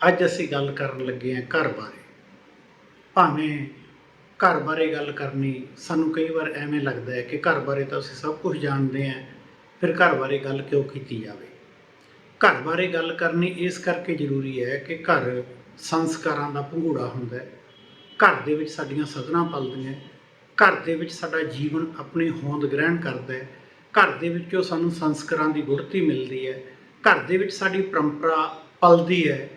ਅੱਜ ਅਸੀਂ ਗੱਲ ਕਰਨ ਲੱਗੇ ਹਾਂ ਘਰ ਬਾਰੇ। ਭਾਵੇਂ ਘਰ ਬਾਰੇ ਗੱਲ ਕਰਨੀ ਸਾਨੂੰ ਕਈ ਵਾਰ ਐਵੇਂ ਲੱਗਦਾ ਹੈ ਕਿ ਘਰ ਬਾਰੇ ਤਾਂ ਅਸੀਂ ਸਭ ਕੁਝ ਜਾਣਦੇ ਹਾਂ, ਫਿਰ ਘਰ ਬਾਰੇ ਗੱਲ ਕਿਉਂ ਕੀਤੀ ਜਾਵੇ? ਘਰ ਬਾਰੇ ਗੱਲ ਕਰਨੀ ਇਸ ਕਰਕੇ ਜ਼ਰੂਰੀ ਹੈ ਕਿ ਘਰ ਸੰਸਕਾਰਾਂ ਦਾ ਪੰਘੂੜਾ ਹੁੰਦਾ ਹੈ। ਘਰ ਦੇ ਵਿੱਚ ਸਾਡੀਆਂ ਸਦਨਾਂ ਪਲਦੀਆਂ ਘਰ ਦੇ ਵਿੱਚ ਸਾਡਾ ਜੀਵਨ ਆਪਣੀ ਹੋਂਦ ਗ੍ਰਹਿਣ ਕਰਦਾ ਹੈ, ਘਰ ਦੇ ਵਿੱਚੋਂ ਸਾਨੂੰ ਸੰਸਕਾਰਾਂ ਦੀ ਗੁੜਤੀ ਮਿਲਦੀ ਹੈ, ਘਰ ਦੇ ਵਿੱਚ ਸਾਡੀ ਪਰੰਪਰਾ ਪਲਦੀ ਹੈ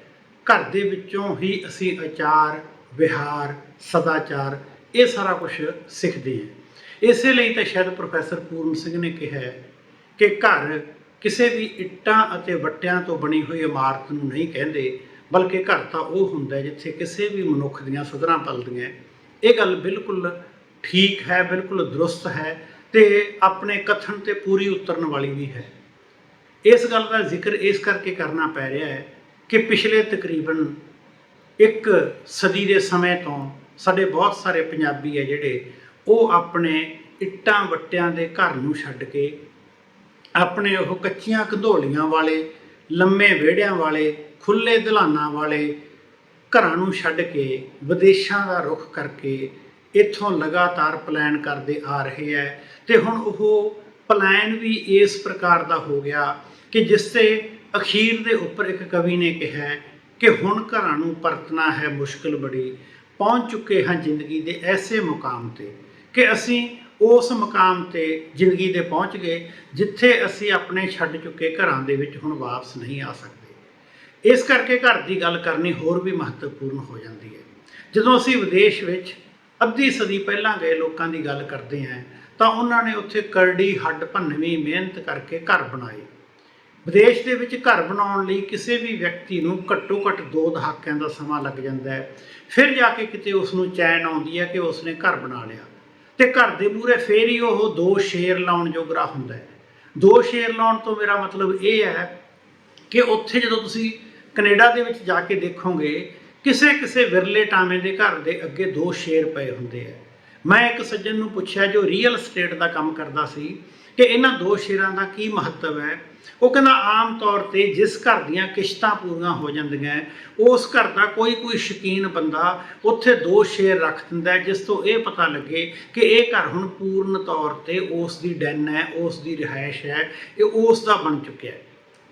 ਘਰ ਦੇ ਵਿੱਚੋਂ ਹੀ ਅਸੀਂ ਆਚਾਰ, ਵਿਹਾਰ, ਸਦਾਚਾਰ, ਇਹ ਸਾਰਾ ਕੁਝ ਸਿੱਖਦੇ ਹਾਂ। ਇਸੇ ਲਈ ਤਾਂ ਸ਼ਾਇਦ ਪ੍ਰੋਫੈਸਰ ਪੂਰਨ ਸਿੰਘ ਨੇ ਕਿਹਾ ਹੈ ਕਿ ਘਰ ਕਿਸੇ ਵੀ ਇੱਟਾਂ ਅਤੇ ਵੱਟਿਆਂ ਤੋਂ ਬਣੀ ਹੋਈ ਇਮਾਰਤ ਨੂੰ ਨਹੀਂ ਕਹਿੰਦੇ, ਬਲਕਿ ਘਰ ਤਾਂ ਉਹ ਹੁੰਦਾ ਜਿੱਥੇ ਕਿਸੇ ਵੀ ਮਨੁੱਖ ਦੀਆਂ ਸਦਰਾਂ ਪਲਦੀਆਂ ਇਹ ਗੱਲ ਬਿਲਕੁਲ ਠੀਕ ਹੈ, ਬਿਲਕੁਲ ਦਰੁਸਤ ਹੈ ਤੇ ਆਪਣੇ ਕਥਨ ਤੇ ਪੂਰੀ ਉਤਰਨ ਵਾਲੀ ਵੀ ਹੈ। ਇਸ ਗੱਲ ਦਾ ਜ਼ਿਕਰ ਇਸ ਕਰਕੇ ਕਰਨਾ ਪੈ ਰਿਹਾ ਹੈ ਕਿ ਪਿਛਲੇ ਤਕਰੀਬਨ ਇੱਕ ਸਦੀ ਦੇ ਸਮੇਂ ਤੋਂ ਸਾਡੇ ਬਹੁਤ ਸਾਰੇ ਪੰਜਾਬੀ ਹੈ ਜਿਹੜੇ, ਉਹ ਆਪਣੇ ਇੱਟਾਂ ਵੱਟਿਆਂ ਦੇ ਘਰ ਨੂੰ ਛੱਡ ਕੇ, ਆਪਣੇ ਉਹ ਕੱਚੀਆਂ ਕੰਧੋਲੀਆਂ ਵਾਲੇ, ਲੰਮੇ ਵਿਹੜਿਆਂ ਵਾਲੇ ਖੁੱਲੇ ਦਲਾਨਾਂ ਵਾਲੇ ਘਰਾਂ ਨੂੰ ਛੱਡ ਕੇ ਵਿਦੇਸ਼ਾਂ ਦਾ ਰੁਖ ਕਰਕੇ ਇੱਥੋਂ ਲਗਾਤਾਰ ਪਲਾਨ ਕਰਦੇ ਆ ਰਹੇ ਹੈ ਤੇ ਹੁਣ ਉਹ ਪਲਾਨ ਵੀ ਇਸ ਪ੍ਰਕਾਰ ਦਾ ਹੋ ਗਿਆ ਕਿ ਜਿਸ ਤੇ ਅਖੀਰ ਦੇ ਉੱਪਰ ਇੱਕ ਕਵੀ ਨੇ ਕਿਹਾ ਕਿ ਹੁਣ ਘਰਾਂ ਨੂੰ ਪਰਤਣਾ ਹੈ ਮੁਸ਼ਕਲ ਬੜੀ, ਪਹੁੰਚ ਚੁੱਕੇ ਹਾਂ ਜ਼ਿੰਦਗੀ ਦੇ ਐਸੇ ਮੁਕਾਮ ਤੇ ਕਿ ਅਸੀਂ ਉਸ ਮੁਕਾਮ ਤੇ ਜ਼ਿੰਦਗੀ ਦੇ ਪਹੁੰਚ ਗਏ ਜਿੱਥੇ ਅਸੀਂ ਆਪਣੇ ਛੱਡ ਚੁੱਕੇ ਘਰਾਂ ਦੇ ਵਿੱਚ ਹੁਣ ਵਾਪਸ ਨਹੀਂ ਆ ਸਕਦੇ। ਇਸ ਕਰਕੇ ਘਰ ਦੀ ਗੱਲ ਕਰਨੀ ਹੋਰ ਵੀ ਮਹੱਤਵਪੂਰਨ ਹੋ ਜਾਂਦੀ ਹੈ। ਜਦੋਂ ਅਸੀਂ ਵਿਦੇਸ਼ ਵਿੱਚ ਅੱਧੀ ਸਦੀ ਪਹਿਲਾਂ ਗਏ ਲੋਕਾਂ ਦੀ ਗੱਲ ਕਰਦੇ ਹਾਂ ਤਾਂ ਉਹਨਾਂ ਨੇ ਉੱਥੇ ਕਰੜੀ ਹੱਡ ਭੰਨਵੀਂ ਮਿਹਨਤ ਕਰਕੇ ਘਰ ਬਣਾਏ। ਵਿਦੇਸ਼ ਦੇ ਵਿੱਚ ਘਰ ਬਣਾਉਣ ਲਈ ਕਿਸੇ ਵੀ ਵਿਅਕਤੀ ਨੂੰ ਘੱਟੋ ਘੱਟ ਦੋ ਦਹਾਕਿਆਂ ਦਾ ਸਮਾਂ ਲੱਗ ਜਾਂਦਾ ਹੈ। ਫਿਰ ਜਾ ਕੇ ਕਿਤੇ ਉਸ ਨੂੰ ਚੈਨ ਆਉਂਦੀ ਹੈ ਕਿ ਉਸਨੇ ਘਰ ਬਣਾ ਲਿਆ। ਤੇ ਘਰ ਦੇ ਮੂਹਰੇ ਫੇਰ ਹੀ ਉਹ ਦੋ ਸ਼ੇਰ ਲਾਉਣ ਜੋਗਰਾ ਹੁੰਦਾ ਹੈ। ਦੋ ਸ਼ੇਰ ਲਾਉਣ ਤੋਂ ਮੇਰਾ ਮਤਲਬ ਇਹ ਹੈ ਕਿ ਉੱਥੇ ਜਦੋਂ ਤੁਸੀਂ ਕੈਨੇਡਾ ਦੇ ਵਿੱਚ ਜਾ ਕੇ ਦੇਖੋਗੇ ਕਿਸੇ ਕਿਸੇ ਵਿਰਲੇ ਟਾਵੇਂ ਦੇ ਘਰ ਦੇ ਅੱਗੇ ਦੋ ਸ਼ੇਰ ਪਏ ਹੁੰਦੇ ਆ ਮੈਂ ਇੱਕ ਸੱਜਣ ਨੂੰ ਪੁੱਛਿਆ ਜੋ ਰੀਅਲ ਸਟੇਟ ਦਾ ਕੰਮ ਕਰਦਾ ਸੀ ਕਿ ਇਹਨਾਂ ਦੋ ਸ਼ੇਰਾਂ ਦਾ ਕੀ ਮਹੱਤਵ ਹੈ? ਉਹ ਕਹਿੰਦਾ, ਆਮ ਤੌਰ ਤੇ ਜਿਸ ਘਰ ਦੀਆਂ ਕਿਸ਼ਤਾਂ ਪੂਰੀਆਂ ਹੋ ਜਾਂਦੀਆਂ ਉਸ ਘਰ ਦਾ ਕੋਈ ਕੋਈ ਸ਼ਕੀਨ ਬੰਦਾ ਉੱਥੇ ਦੋ ਸ਼ੇਰ ਰੱਖ ਦਿੰਦਾ ਜਿਸ ਤੋਂ ਇਹ ਪਤਾ ਲੱਗੇ ਕਿ ਇਹ ਘਰ ਹੁਣ ਪੂਰਨ ਤੌਰ ਤੇ ਉਸ ਦੀ ਡੈਨ ਹੈ, ਉਸ ਦੀ ਰਿਹਾਇਸ਼ ਹੈ, ਇਹ ਉਸ ਦਾ ਬਣ ਚੁੱਕਿਆ ਹੈ।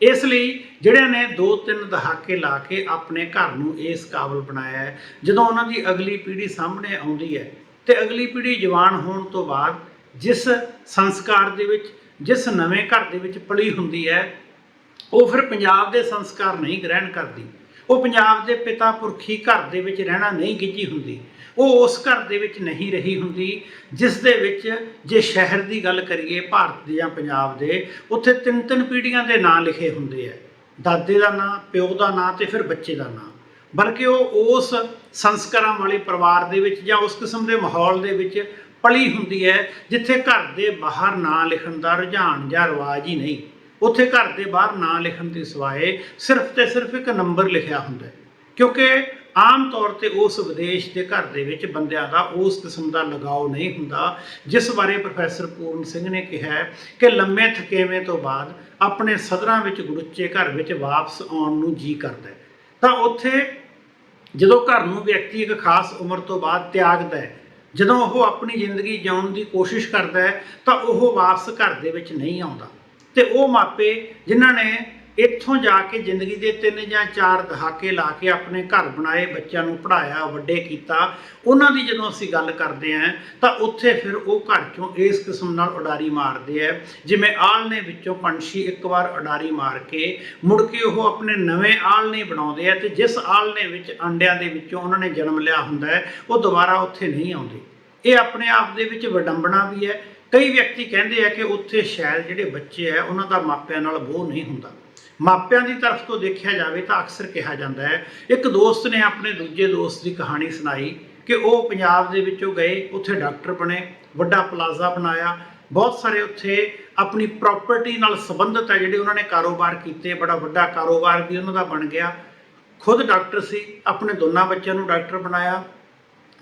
ਇਸ ਲਈ ਜਿਹੜਿਆਂ ਨੇ 2-3 ਦਹਾਕੇ ਲਾ ਕੇ ਆਪਣੇ ਘਰ ਨੂੰ ਇਸ ਕਾਬਲ ਬਣਾਇਆ ਹੈ, ਜਦੋਂ ਉਹਨਾਂ ਦੀ ਅਗਲੀ ਪੀੜ੍ਹੀ ਸਾਹਮਣੇ ਆਉਂਦੀ ਹੈ ਤੇ ਅਗਲੀ ਪੀੜ੍ਹੀ ਜਵਾਨ ਹੋਣ ਤੋਂ ਬਾਅਦ ਜਿਸ ਸੰਸਕਾਰ ਦੇ ਵਿੱਚ, ਜਿਸ ਨਵੇਂ ਘਰ ਦੇ ਵਿੱਚ ਪਲੀ ਹੁੰਦੀ ਹੈ, ਉਹ ਫਿਰ ਪੰਜਾਬ ਦੇ ਸੰਸਕਾਰ ਨਹੀਂ ਗ੍ਰਹਿਣ ਕਰਦੀ। ਉਹ ਪੰਜਾਬ ਦੇ ਪਿਤਾ ਪੁਰਖੀ ਘਰ ਦੇ ਵਿੱਚ ਰਹਿਣਾ ਨਹੀਂ ਗਿੱਜੀ ਹੁੰਦੀ। ਉਹ ਉਸ ਘਰ ਦੇ ਵਿੱਚ ਨਹੀਂ ਰਹੀ ਹੁੰਦੀ, ਜਿਸ ਦੇ ਵਿੱਚ ਜੇ ਸ਼ਹਿਰ ਦੀ ਗੱਲ ਕਰੀਏ, ਭਾਰਤ ਦੇ ਜਾਂ ਪੰਜਾਬ ਦੇ, ਉੱਥੇ ਤਿੰਨ ਤਿੰਨ ਪੀੜ੍ਹੀਆਂ ਦੇ ਨਾਂ ਲਿਖੇ ਹੁੰਦੇ ਆ। ਦਾਦੇ ਦਾ ਨਾਂ, ਪਿਓ ਦਾ ਨਾਂ ਤੇ ਫਿਰ ਬੱਚੇ ਦਾ ਨਾਂ। ਬਲਕਿ ਉਹ ਉਸ ਸੰਸਕਾਰਾਂ ਵਾਲੇ ਪਰਿਵਾਰ ਦੇ ਵਿੱਚ ਜਾਂ ਉਸ ਕਿਸਮ ਦੇ ਮਾਹੌਲ ਦੇ ਵਿੱਚ ਪਲੀ ਹੁੰਦੀ ਹੈ, ਜਿੱਥੇ ਘਰ ਦੇ ਬਾਹਰ ਨਾਂ ਲਿਖਣ ਦਾ ਰੁਝਾਨ ਜਾਂ ਰਿਵਾਜ ਹੀ ਨਹੀਂ। ਉੱਥੇ ਘਰ ਦੇ ਬਾਹਰ ਨਾਂ ਲਿਖਣ ਦੇ ਸਿਵਾਏ ਸਿਰਫ ਤੇ ਸਿਰਫ ਇੱਕ ਨੰਬਰ ਲਿਖਿਆ ਹੁੰਦਾ ਹੈ। ਕਿਉਂਕਿ ਆਮ ਤੌਰ ਤੇ ਉਸ ਵਿਦੇਸ਼ ਦੇ ਘਰ ਦੇ ਵਿੱਚ ਬੰਦਿਆਂ ਦਾ ਉਸ ਕਿਸਮ ਦਾ ਲਗਾਓ ਨਹੀਂ ਹੁੰਦਾ, ਜਿਸ ਬਾਰੇ ਪ੍ਰੋਫੈਸਰ ਪੂਰਨ ਸਿੰਘ ਨੇ ਕਿਹਾ ਕਿ ਲੰਮੇ ਥਕੇਵੇਂ ਤੋਂ ਬਾਅਦ ਆਪਣੇ ਸਦਰਾਂ ਵਿੱਚ ਗੁਰੁੱਚੇ ਘਰ ਵਿੱਚ ਵਾਪਸ ਆਉਣ ਨੂੰ ਜੀ ਕਰਦਾ ਤਾਂ ਉੱਥੇ ਜਦੋਂ ਘਰ ਨੂੰ ਵਿਅਕਤੀ ਇੱਕ ਖਾਸ ਉਮਰ ਤੋਂ ਬਾਅਦ ਤਿਆਗਦਾ ਹੈ ਜਦੋਂ ਉਹ ਆਪਣੀ ਜ਼ਿੰਦਗੀ ਜਿਉਣ ਦੀ ਕੋਸ਼ਿਸ਼ ਕਰਦਾ ਹੈ ਤਾਂ ਉਹ ਵਾਪਸ ਘਰ ਦੇ ਵਿੱਚ ਨਹੀਂ ਆਉਂਦਾ। ਤੇ ਉਹ ਮਾਪੇ ਜਿਨ੍ਹਾਂ ਨੇ ਇੱਥੋਂ ਜਾ ਕੇ ਜ਼ਿੰਦਗੀ ਦੇ ਤਿੰਨ ਜਾਂ ਚਾਰ ਦਹਾਕੇ ਲਾ ਕੇ ਆਪਣੇ ਘਰ ਬਣਾਏ, ਬੱਚਿਆਂ ਨੂੰ ਪੜ੍ਹਾਇਆ, ਵੱਡੇ ਕੀਤਾ, ਉਹਨਾਂ ਦੀ ਜਦੋਂ ਅਸੀਂ ਗੱਲ ਕਰਦੇ ਆਂ ਤਾਂ ਉੱਥੇ ਫਿਰ ਉਹ ਘਰ ਚੋਂ ਇਸ ਕਿਸਮ ਨਾਲ ਉਡਾਰੀ ਮਾਰਦੇ ਆ ਜਿਵੇਂ ਆਲਣੇ ਵਿੱਚੋਂ ਪੰਛੀ ਇੱਕ ਵਾਰ ਉਡਾਰੀ ਮਾਰ ਕੇ ਮੁੜ ਕੇ ਉਹ ਆਪਣੇ ਨਵੇਂ ਆਲਣੇ ਬਣਾਉਂਦੇ ਆ ਤੇ ਜਿਸ ਆਲਣੇ ਵਿੱਚ ਅੰਡਿਆਂ ਦੇ ਵਿੱਚੋਂ ਉਹਨਾਂ ਨੇ ਜਨਮ ਲਿਆ ਹੁੰਦਾ ਹੈ, ਉਹ ਦੁਬਾਰਾ ਉੱਥੇ ਨਹੀਂ ਆਉਂਦੇ। ਇਹ ਆਪਣੇ ਆਪ ਦੇ ਵਿੱਚ ਵਿਡੰਬਣਾ ਵੀ ਹੈ। ਕਈ ਵਿਅਕਤੀ ਕਹਿੰਦੇ ਆ ਕਿ ਉੱਥੇ ਸ਼ਾਇਦ ਜਿਹੜੇ ਬੱਚੇ ਆ ਉਹਨਾਂ ਦਾ ਮਾਪਿਆਂ ਨਾਲ ਬੋਹ ਨਹੀਂ ਹੁੰਦਾ। ਮਾਪਿਆਂ ਦੀ ਤਰਫ ਤੋਂ ਦੇਖਿਆ ਜਾਵੇ ਤਾਂ ਅਕਸਰ ਕਿਹਾ ਜਾਂਦਾ ਹੈ। ਇੱਕ ਦੋਸਤ ਨੇ ਆਪਣੇ ਦੂਜੇ ਦੋਸਤ ਦੀ ਕਹਾਣੀ ਸੁਣਾਈ ਕਿ ਉਹ ਪੰਜਾਬ ਦੇ ਵਿੱਚੋਂ ਗਏ, ਉੱਥੇ ਡਾਕਟਰ ਬਣੇ, ਵੱਡਾ ਪਲਾਜ਼ਾ ਬਣਾਇਆ। ਬਹੁਤ ਸਾਰੇ ਉੱਥੇ ਆਪਣੀ ਪ੍ਰਾਪਰਟੀ ਨਾਲ ਸੰਬੰਧਿਤ ਹੈ ਜਿਹੜੇ ਉਹਨਾਂ ਨੇ ਕਾਰੋਬਾਰ ਕੀਤੇ, ਬੜਾ ਵੱਡਾ ਕਾਰੋਬਾਰ ਵੀ ਉਹਨਾਂ ਦਾ ਬਣ ਗਿਆ। ਖੁਦ ਡਾਕਟਰ ਸੀ, ਆਪਣੇ ਦੋਨਾਂ ਬੱਚਿਆਂ ਨੂੰ ਡਾਕਟਰ ਬਣਾਇਆ।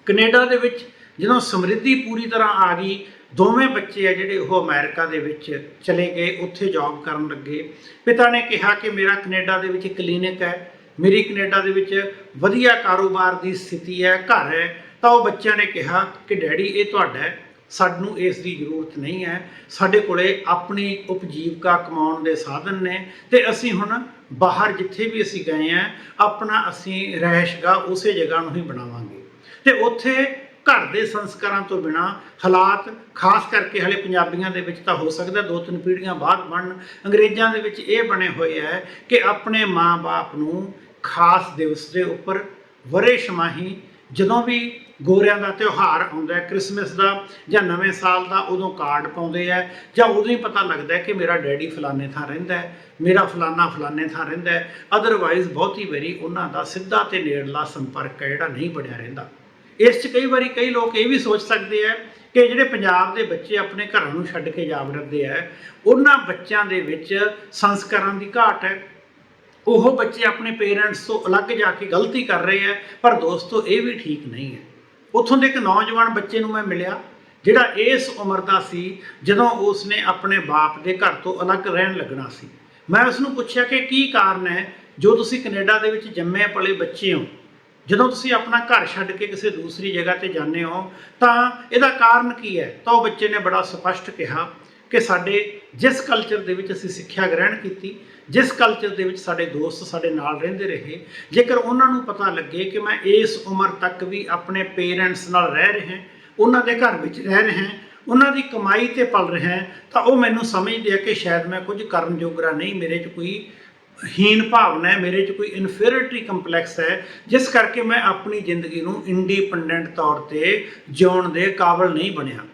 ਕੈਨੇਡਾ ਦੇ ਵਿੱਚ ਜਦੋਂ ਸਮਰਿੱਧੀ ਪੂਰੀ ਤਰ੍ਹਾਂ ਆ ਗਈ ਦੋਵੇਂ ਬੱਚੇ ਆ ਜਿਹੜੇ ਉਹ ਅਮਰੀਕਾ ਦੇ ਵਿੱਚ ਚਲੇ ਗਏ, ਉੱਥੇ ਜੌਬ ਕਰਨ ਲੱਗੇ। ਪਿਤਾ ਨੇ ਕਿਹਾ ਕਿ ਮੇਰਾ ਕੈਨੇਡਾ ਦੇ ਵਿੱਚ ਕਲੀਨਿਕ ਹੈ। ਮੇਰੀ ਕੈਨੇਡਾ ਦੇ ਵਿੱਚ ਵਧੀਆ ਕਾਰੋਬਾਰ ਦੀ ਸਥਿਤੀ ਹੈ, ਘਰ ਹੈ। ਤਾਂ ਉਹ ਬੱਚਿਆਂ ਨੇ ਕਿਹਾ ਕਿ ਡੈਡੀ, ਇਹ ਤੁਹਾਡਾ ਹੈ। ਸਾਨੂੰ ਇਸ ਦੀ ਜ਼ਰੂਰਤ ਨਹੀਂ ਹੈ। ਸਾਡੇ ਕੋਲੇ ਆਪਣੀ ਉਪਜੀਵਕਾ ਕਮਾਉਣ ਦੇ ਸਾਧਨ ਨੇ ਤੇ ਅਸੀਂ ਹੁਣ ਬਾਹਰ ਜਿੱਥੇ ਵੀ ਅਸੀਂ ਗਏ ਆ ਆਪਣਾ ਅਸੀਂ ਰਹਿਸ਼ਗਾ ਉਸੇ ਜਗ੍ਹਾ ਨੂੰ ਹੀ ਬਣਾਵਾਂਗੇ। ਤੇ ਉੱਥੇ ਘਰ ਦੇ ਸੰਸਕਾਰਾਂ ਤੋਂ ਬਿਨਾ ਹਾਲਾਤ ਖਾਸ ਕਰਕੇ ਹਲੇ ਪੰਜਾਬੀਆਂ ਦੇ ਵਿੱਚ ਤਾਂ ਹੋ ਸਕਦਾ, ਦੋ ਤਿੰਨ ਪੀੜ੍ਹੀਆਂ ਬਾਅਦ ਬਣਨ, ਅੰਗਰੇਜ਼ਾਂ ਦੇ ਵਿੱਚ ਇਹ ਬਣੇ ਹੋਏ ਹੈ ਕਿ ਆਪਣੇ ਮਾਂ-ਬਾਪ ਨੂੰ ਖਾਸ ਦਿਵਸ ਦੇ ਉੱਪਰ ਵਰੇ ਸ਼ਮਾਹੀ ਜਦੋਂ ਵੀ ਗੋਰਿਆਂ ਦਾ ਤਿਉਹਾਰ ਆਉਂਦਾ ਹੈ, ਕ੍ਰਿਸਮਸ ਦਾ ਜਾਂ ਨਵੇਂ ਸਾਲ ਦਾ ਉਦੋਂ ਕਾਰਡ ਪਾਉਂਦੇ ਆ ਜਾਂ ਉਦੋਂ ਹੀ ਪਤਾ ਲੱਗਦਾ ਹੈ ਕਿ ਮੇਰਾ ਡੈਡੀ ਫਲਾਣੇ ਥਾਂ ਰਹਿੰਦਾ ਹੈ, ਮੇਰਾ ਫਲਾਣਾ ਫਲਾਣੇ ਥਾਂ ਰਹਿੰਦਾ ਹੈ ਅਦਰਵਾਈਜ਼ ਬਹੁਤੀ ਵਾਰੀ ਉਹਨਾਂ ਦਾ ਸਿੱਧਾ ਤੇ ਨੇੜਲਾ ਸੰਪਰਕ ਹੈ ਜਿਹੜਾ ਨਹੀਂ ਬਣਿਆ ਰਹਿੰਦਾ। ਇਸ 'ਚ ਕਈ ਵਾਰੀ ਕਈ ਲੋਕ ਇਹ ਵੀ ਸੋਚ ਸਕਦੇ ਆ ਕਿ ਜਿਹੜੇ ਪੰਜਾਬ ਦੇ ਬੱਚੇ ਆਪਣੇ ਘਰਾਂ ਨੂੰ ਛੱਡ ਕੇ ਜਾ ਵੜਦੇ ਆ, ਉਹਨਾਂ ਬੱਚਿਆਂ ਦੇ ਵਿੱਚ ਸੰਸਕਾਰਾਂ ਦੀ ਘਾਟ ਹੈ। ਉਹ ਬੱਚੇ ਆਪਣੇ ਪੇਰੈਂਟਸ ਤੋਂ ਅਲੱਗ ਜਾ ਕੇ ਗਲਤੀ ਕਰ ਰਹੇ ਆ, ਪਰ ਦੋਸਤੋ ਇਹ ਵੀ ਠੀਕ ਨਹੀਂ ਹੈ। ਉੱਥੋਂ ਦੇ ਇੱਕ ਨੌਜਵਾਨ ਬੱਚੇ ਨੂੰ ਮੈਂ ਮਿਲਿਆ, ਜਿਹੜਾ ਇਸ ਉਮਰ ਦਾ ਸੀ, ਜਦੋਂ ਉਸਨੇ ਆਪਣੇ ਬਾਪ ਦੇ ਘਰ ਤੋਂ ਅਲੱਗ ਰਹਿਣ ਲੱਗਣਾ ਸੀ। ਮੈਂ ਉਸ ਨੂੰ ਪੁੱਛਿਆ ਕਿ ਕੀ ਕਾਰਨ ਹੈ, ਜੋ ਤੁਸੀਂ ਕੈਨੇਡਾ ਦੇ ਵਿੱਚ ਜੰਮੇ ਪਲੇ ਬੱਚੇ ਹੋ? ਜਦੋਂ ਤੁਸੀਂ ਆਪਣਾ ਘਰ ਛੱਡ ਕੇ ਕਿਸੇ ਦੂਸਰੀ ਜਗ੍ਹਾ ਤੇ ਜਾਂਦੇ ਹੋ, ਤਾਂ ਇਹਦਾ ਕਾਰਨ ਕੀ ਹੈ? ਤਾਂ ਉਹ ਬੱਚੇ ਨੇ ਬੜਾ ਸਪਸ਼ਟ ਕਿਹਾ ਕਿ ਸਾਡੇ ਜਿਸ ਕਲਚਰ ਦੇ ਵਿੱਚ ਅਸੀਂ ਸਿੱਖਿਆ ਗ੍ਰਹਿਣ ਕੀਤੀ, ਜਿਸ ਕਲਚਰ ਦੇ ਵਿੱਚ ਸਾਡੇ ਦੋਸਤ ਸਾਡੇ ਨਾਲ ਰਹਿੰਦੇ ਰਹੇ, ਜੇਕਰ ਉਹਨਾਂ ਨੂੰ ਪਤਾ ਲੱਗੇ ਕਿ ਮੈਂ ਇਸ ਉਮਰ ਤੱਕ ਵੀ ਆਪਣੇ ਪੇਰੈਂਟਸ ਨਾਲ ਰਹਿ ਰਿਹਾ ਉਹਨਾਂ ਦੇ ਘਰ ਵਿੱਚ ਰਹਿ ਰਿਹਾ ਉਹਨਾਂ ਦੀ ਕਮਾਈ ਤੇ ਪਲ ਰਿਹਾ ਤਾਂ ਉਹ ਮੈਨੂੰ ਸਮਝਦੇ ਆ ਕਿ ਸ਼ਾਇਦ ਮੈਂ ਕੁਝ ਕਰਨ ਜੋਗਰਾ ਨਹੀਂ, ਮੇਰੇ 'ਚ ਕੋਈ ਹੀਨ ਭਾਵਨਾ ਹੈ, ਮੇਰੇ 'ਚ ਕੋਈ ਇਨਫੀਰੀਅਰਿਟੀ ਕੰਪਲੈਕਸ ਹੈ, ਜਿਸ ਕਰਕੇ ਮੈਂ ਆਪਣੀ ਜ਼ਿੰਦਗੀ ਨੂੰ ਇੰਡੀਪੈਂਡੈਂਟ ਤੌਰ ਤੇ ਜਿਉਣ ਦੇ ਕਾਬਿਲ ਨਹੀਂ ਬਣਿਆ।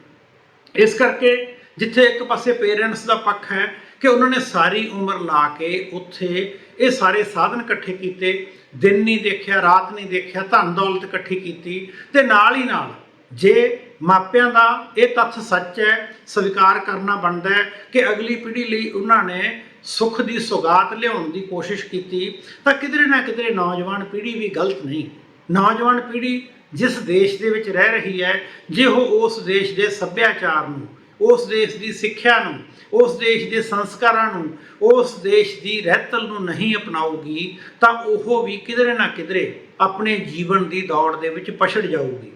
ਇਸ ਕਰਕੇ ਜਿੱਥੇ ਇੱਕ ਪਾਸੇ ਪੇਰੈਂਟਸ ਦਾ ਪੱਖ ਹੈ ਕਿ ਉਹਨਾਂ ਨੇ ਸਾਰੀ ਉਮਰ ਲਾ ਕੇ ਉੱਥੇ ਇਹ ਸਾਰੇ ਸਾਧਨ ਇਕੱਠੇ ਕੀਤੇ, ਦਿਨ ਨਹੀਂ ਦੇਖਿਆ, ਰਾਤ ਨਹੀਂ ਦੇਖਿਆ, ਧਨ ਦੌਲਤ ਇਕੱਠੀ ਕੀਤੀ ਤੇ ਨਾਲ ਹੀ ਨਾਲ ਜੇ ਮਾਪਿਆਂ ਦਾ ਇਹ ਤੱਥ ਸੱਚ ਹੈ, ਸਵੀਕਾਰ ਕਰਨਾ ਬਣਦਾ ਹੈ ਕਿ ਅਗਲੀ ਪੀੜ੍ਹੀ ਲਈ ਉਹਨਾਂ ਨੇ ਸੁੱਖ ਦੀ ਸੁਗਾਤ ਲਿਆਉਣ ਦੀ ਕੋਸ਼ਿਸ਼ ਕੀਤੀ, ਤਾਂ ਕਿਧਰੇ ਨਾ ਕਿਧਰੇ ਨੌਜਵਾਨ ਪੀੜ੍ਹੀ ਵੀ ਗਲਤ ਨਹੀਂ। ਨੌਜਵਾਨ ਪੀੜ੍ਹੀ ਜਿਸ ਦੇਸ਼ ਦੇ ਵਿੱਚ ਰਹਿ ਰਹੀ ਹੈ ਜੇ ਉਹ ਉਸ ਦੇਸ਼ ਦੇ ਸੱਭਿਆਚਾਰ ਨੂੰ, ਉਸ ਦੇਸ਼ ਦੀ ਸਿੱਖਿਆ ਨੂੰ, ਉਸ ਦੇਸ਼ ਦੇ ਸੰਸਕਾਰਾਂ ਨੂੰ, ਉਸ ਦੇਸ਼ ਦੀ ਰਹਿਤਲ ਨੂੰ ਨਹੀਂ ਅਪਣਾਉਗੀ ਤਾਂ ਉਹ ਵੀ ਕਿਧਰੇ ਨਾ ਕਿਧਰੇ ਆਪਣੇ ਜੀਵਨ ਦੀ ਦੌੜ ਦੇ ਵਿੱਚ ਪਛੜ ਜਾਊਗੀ।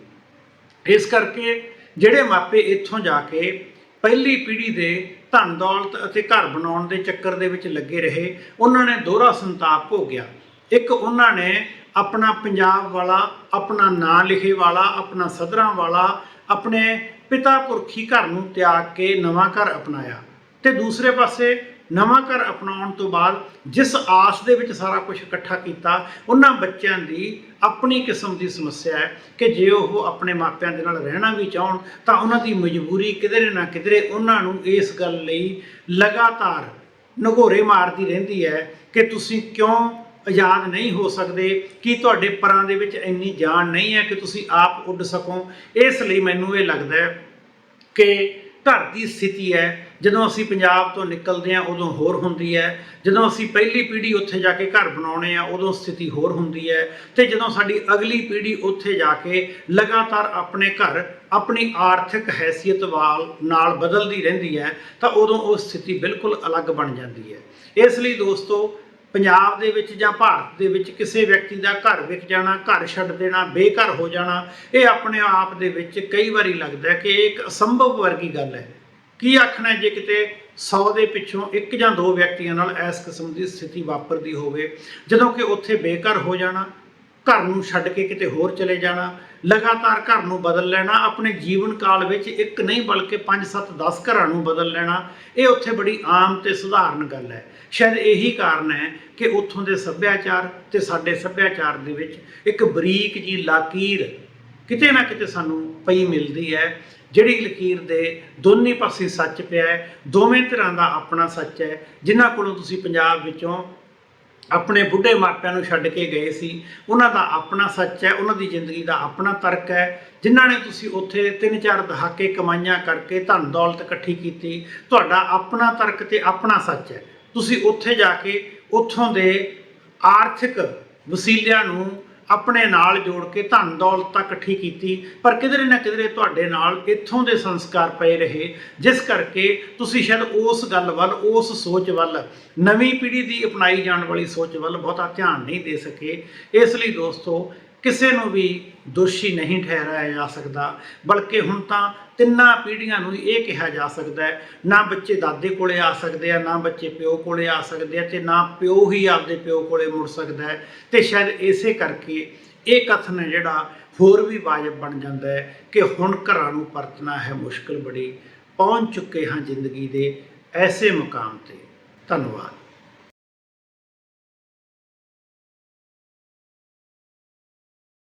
ਇਸ ਕਰਕੇ ਜਿਹੜੇ ਮਾਪੇ ਇੱਥੋਂ ਜਾ ਕੇ ਪਹਿਲੀ ਪੀੜ੍ਹੀ ਦੇ ਧਨ ਦੌਲਤ ਅਤੇ ਘਰ ਬਣਾਉਣ ਦੇ ਚੱਕਰ ਦੇ ਵਿੱਚ ਲੱਗੇ ਰਹੇ, ਉਹਨਾਂ ਨੇ ਦੋਹਰਾ ਸੰਤਾਪ ਭੋਗਿਆ ਇੱਕ ਉਹਨਾਂ ਨੇ ਆਪਣਾ ਪੰਜਾਬ ਵਾਲਾ, ਆਪਣਾ ਨਾਂ ਲਿਖੇ ਵਾਲਾ, ਆਪਣਾ ਸਦਰਾਂ ਵਾਲਾ, ਆਪਣੇ ਪਿਤਾ ਪੁਰਖੀ ਘਰ ਨੂੰ ਤਿਆਗ ਕੇ ਨਵਾਂ ਘਰ ਅਪਣਾਇਆ ਤੇ ਦੂਸਰੇ ਪਾਸੇ ਨਵਾਂ ਘਰ ਅਪਣਾਉਣ ਤੋਂ ਬਾਅਦ ਜਿਸ ਆਸ ਦੇ ਵਿੱਚ ਸਾਰਾ ਕੁਝ ਇਕੱਠਾ ਕੀਤਾ, ਉਹਨਾਂ ਬੱਚਿਆਂ ਦੀ ਆਪਣੀ ਕਿਸਮ ਦੀ ਸਮੱਸਿਆ ਹੈ ਕਿ ਜੇ ਉਹ ਆਪਣੇ ਮਾਪਿਆਂ ਦੇ ਨਾਲ ਰਹਿਣਾ ਵੀ ਚਾਹਣ, ਤਾਂ ਉਹਨਾਂ ਦੀ ਮਜਬੂਰੀ ਕਿਧਰੇ ਨਾ ਕਿਧਰੇ ਉਹਨਾਂ ਨੂੰ ਇਸ ਗੱਲ ਲਈ ਲਗਾਤਾਰ ਨਗੋਰੇ ਮਾਰਦੀ ਰਹਿੰਦੀ ਹੈ ਕਿ ਤੁਸੀਂ ਕਿਉਂ ਆਜ਼ਾਦ ਨਹੀਂ ਹੋ ਸਕਦੇ? ਕੀ ਤੁਹਾਡੇ ਪਰਾਂ ਦੇ ਵਿੱਚ ਇੰਨੀ ਜਾਨ ਨਹੀਂ ਹੈ ਕਿ ਤੁਸੀਂ ਆਪ ਉੱਡ ਸਕੋ? ਇਸ ਲਈ ਮੈਨੂੰ ਇਹ ਲੱਗਦਾ ਹੈ ਕਿ ਘਰ ਦੀ ਸਥਿਤੀ ਹੈ ਜਦੋਂ ਅਸੀਂ ਪੰਜਾਬ ਤੋਂ ਨਿਕਲਦੇ ਹਾਂ, ਉਦੋਂ ਹੋਰ ਹੁੰਦੀ ਹੈ। ਜਦੋਂ ਅਸੀਂ ਪਹਿਲੀ ਪੀੜ੍ਹੀ ਉੱਥੇ ਜਾ ਕੇ ਘਰ ਬਣਾਉਣੇ ਆ ਉਦੋਂ ਸਥਿਤੀ ਹੋਰ ਹੁੰਦੀ ਹੈ। ਤੇ ਜਦੋਂ ਸਾਡੀ ਅਗਲੀ ਪੀੜ੍ਹੀ ਉੱਥੇ ਜਾ ਕੇ ਲਗਾਤਾਰ ਆਪਣੇ ਘਰ, ਆਪਣੀ ਆਰਥਿਕ ਹੈਸੀਅਤ ਵਾਲ ਨਾਲ ਬਦਲਦੀ ਰਹਿੰਦੀ ਹੈ, ਤਾਂ ਉਦੋਂ ਉਹ ਸਥਿਤੀ ਬਿਲਕੁਲ ਅਲੱਗ ਬਣ ਜਾਂਦੀ ਹੈ। ਇਸ ਲਈ ਦੋਸਤੋ, ਪੰਜਾਬ ਦੇ ਵਿੱਚ ਜਾਂ ਭਾਰਤ ਦੇ ਵਿੱਚ ਕਿਸੇ ਵਿਅਕਤੀ ਦਾ ਘਰ ਵਿਕ ਜਾਣਾ, ਘਰ ਛੱਡ ਦੇਣਾ, ਬੇਘਰ ਹੋ ਜਾਣਾ, ਇਹ ਆਪਣੇ ਆਪ ਦੇ ਵਿੱਚ ਕਈ ਵਾਰੀ ਲੱਗਦਾ ਕਿ ਇਹ ਇੱਕ ਅਸੰਭਵ ਵਰਗੀ ਗੱਲ ਹੈ। ਕੀ ਆਖਣਾ ਜੇ ਕਿਤੇ 100 ਦੇ ਪਿੱਛੋਂ ਇੱਕ ਜਾਂ ਦੋ ਵਿਅਕਤੀਆਂ ਨਾਲ ਇਸ ਕਿਸਮ ਦੀ ਸਥਿਤੀ ਵਾਪਰਦੀ ਹੋਵੇ? ਜਦੋਂ ਕਿ ਉੱਥੇ ਬੇਘਰ ਹੋ ਜਾਣਾ, ਘਰ ਨੂੰ ਛੱਡ ਕੇ ਕਿਤੇ ਹੋਰ ਚਲੇ ਜਾਣਾ, ਲਗਾਤਾਰ ਘਰ ਨੂੰ ਬਦਲ ਲੈਣਾ, ਆਪਣੇ ਜੀਵਨ ਕਾਲ ਵਿੱਚ ਇੱਕ ਨਹੀਂ ਬਲਕਿ 5 7 10 ਘਰਾਂ ਨੂੰ ਬਦਲ ਲੈਣਾ, ਇਹ ਉੱਥੇ ਬੜੀ ਆਮ ਤੇ ਸਧਾਰਨ ਗੱਲ ਹੈ। ਸ਼ਾਇਦ ਇਹੀ ਕਾਰਨ ਹੈ ਕਿ ਉੱਥੋਂ ਦੇ ਸੱਭਿਆਚਾਰ ਤੇ ਸਾਡੇ ਸੱਭਿਆਚਾਰ ਦੇ ਵਿੱਚ ਇੱਕ ਬਰੀਕ ਜੀ ਲਾਕੀਰ ਕਿਤੇ ਨਾ ਕਿਤੇ ਸਾਨੂੰ ਪਈ ਮਿਲਦੀ ਹੈ, ਜਿਹੜੀ ਲਕੀਰ ਦੇ ਦੋਨੇ ਪਾਸੇ ਸੱਚ ਪਿਆ ਹੈ, ਦੋਵੇਂ ਤਰ੍ਹਾਂ ਦਾ ਆਪਣਾ ਸੱਚ ਹੈ, ਜਿਨ੍ਹਾਂ ਕੋਲੋਂ ਤੁਸੀਂ ਪੰਜਾਬ ਵਿੱਚੋਂ ਆਪਣੇ ਬੁੱਢੇ ਮਾਪਿਆਂ ਨੂੰ ਛੱਡ ਕੇ ਗਏ ਸੀ, ਉਹਨਾਂ ਦਾ ਆਪਣਾ ਸੱਚ ਹੈ, ਉਹਨਾਂ ਦੀ ਜ਼ਿੰਦਗੀ ਦਾ ਆਪਣਾ ਤਰਕ ਹੈ, ਜਿਨ੍ਹਾਂ ਨੇ ਤੁਸੀਂ ਉੱਥੇ ਤਿੰਨ ਚਾਰ ਦਹਾਕੇ ਕਮਾਈਆਂ ਕਰਕੇ ਧਨ ਦੌਲਤ ਇਕੱਠੀ ਕੀਤੀ, ਤੁਹਾਡਾ ਆਪਣਾ ਤਰਕ ਤੇ ਆਪਣਾ ਸੱਚ ਹੈ। ਤੁਸੀਂ ਉੱਥੇ ਜਾ ਕੇ ਉੱਥੋਂ ਦੇ ਆਰਥਿਕ ਵਸੀਲਿਆਂ ਨੂੰ ਆਪਣੇ ਨਾਲ ਜੋੜ ਕੇ ਧਨ ਦੌਲਤ ਤਾਂ ਇਕੱਠੀ ਕੀਤੀ। ਪਰ ਕਿਧਰੇ ਨਾ ਕਿਧਰੇ ਤੁਹਾਡੇ ਨਾਲ ਇੱਥੋਂ ਦੇ ਸੰਸਕਾਰ ਪਏ ਰਹੇ, ਜਿਸ ਕਰਕੇ ਤੁਸੀਂ ਸ਼ਾਇਦ ਉਸ ਗੱਲ ਵੱਲ, ਉਸ ਸੋਚ ਵੱਲ, ਨਵੀਂ ਪੀੜ੍ਹੀ ਦੀ ਅਪਣਾਈ ਜਾਣ ਵਾਲੀ ਸੋਚ ਵੱਲ ਬਹੁਤਾ ਧਿਆਨ ਨਹੀਂ ਦੇ ਸਕੇ। ਇਸ ਲਈ ਦੋਸਤੋ ਕਿਸੇ ਨੂੰ ਵੀ ਦੋਸ਼ੀ ਨਹੀਂ ਠਹਿਰਾਇਆ ਜਾ ਸਕਦਾ, ਬਲਕਿ ਹੁਣ ਤਾਂ ਤਿੰਨਾਂ ਪੀੜ੍ਹੀਆਂ ਨੂੰ ਇਹ ਕਿਹਾ ਜਾ ਸਕਦਾ ਹੈ, ਨਾ ਬੱਚੇ ਦਾਦੇ ਕੋਲੇ ਆ ਸਕਦੇ ਆ, ਨਾ ਬੱਚੇ ਪਿਓ ਕੋਲੇ ਆ ਸਕਦੇ ਆ, ਤੇ ਨਾ ਪਿਓ ਹੀ ਆਪਦੇ ਪਿਓ ਕੋਲੇ ਮੁੜ ਸਕਦਾ ਹੈ, ਤੇ ਸ਼ਾਇਦ ਇਸੇ ਕਰਕੇ ਇਹ ਕਥਨ ਹੈ ਜਿਹੜਾ ਹੋਰ ਵੀ ਵਾਜਬ ਬਣ ਜਾਂਦਾ ਹੈ ਕਿ ਹੁਣ ਘਰਾਂ ਨੂੰ ਪਰਤਣਾ ਹੈ ਮੁਸ਼ਕਲ ਬੜੀ, ਪਹੁੰਚ ਚੁੱਕੇ ਹਾਂ ਜ਼ਿੰਦਗੀ ਦੇ ਐਸੇ ਮੁਕਾਮ ਤੇ। ਧੰਨਵਾਦ।